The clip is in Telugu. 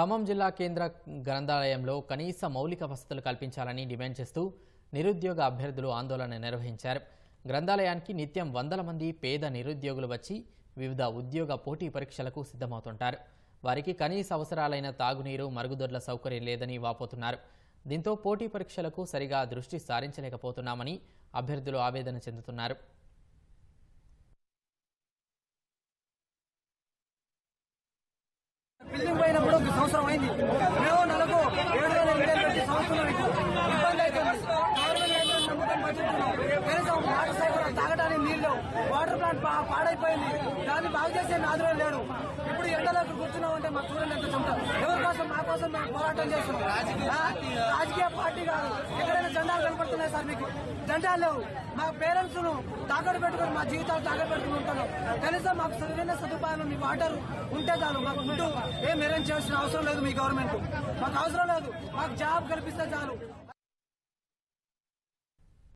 ఖమ్మం జిల్లా కేంద్ర గ్రంథాలయంలో కనీస మౌలిక వసతులు కల్పించాలని డిమాండ్ చేస్తూ నిరుద్యోగ అభ్యర్థులు ఆందోళన నిర్వహించారు. గ్రంథాలయానికి నిత్యం వందల మంది పేద నిరుద్యోగులు వచ్చి వివిధ ఉద్యోగ పోటీ పరీక్షలకు సిద్ధమవుతుంటారు. వారికి కనీస అవసరాలైన తాగునీరు మరుగుదొడ్ల సౌకర్యం లేదని వాపోతున్నారు. దీంతో పోటీ పరీక్షలకు సరిగా దృష్టి సారించలేకపోతున్నామని అభ్యర్థులు ఆవేదన చెందుతున్నారు. అయినప్పుడు ఒక సంవత్సరం అయింది. మేము నెలకు ఏడు వేల ఎనిమిది వేలు పెట్టి సంవత్సరం ఇబ్బంది అవుతుంది కనీసం వాటర్ సౌకర్యం తాగడానికి నీళ్ళు వాటర్ ప్లాంట్ పాడైపోయింది. దాన్ని బాగు చేసే నాదులో లేడు ఇప్పుడు ఎండలోకి కూర్చున్నామంటే మా చూడండి ఎంత చెమట ఎవరి కోసం మా కోసం మేము పోరాటం చేస్తున్నాం. ఉన్నాయి సార్ మీకు. జెండాలు లేవు మా పేరెంట్స్ను తాకట్టు పెట్టుకుని మా జీవితాలు తాకట్టు పెట్టుకుని ఉంటున్నాం. కనీసం మాకు సరైన సదుపాయాలు మీ వాటర్ ఉంటే చాలు మాకు ఫుడ్ ఏం అరేంజ్ చేయాల్సిన అవసరం లేదు మీ గవర్నమెంట్ మాకు అవసరం లేదు. మాకు జాబ్ కల్పిస్తే చాలు.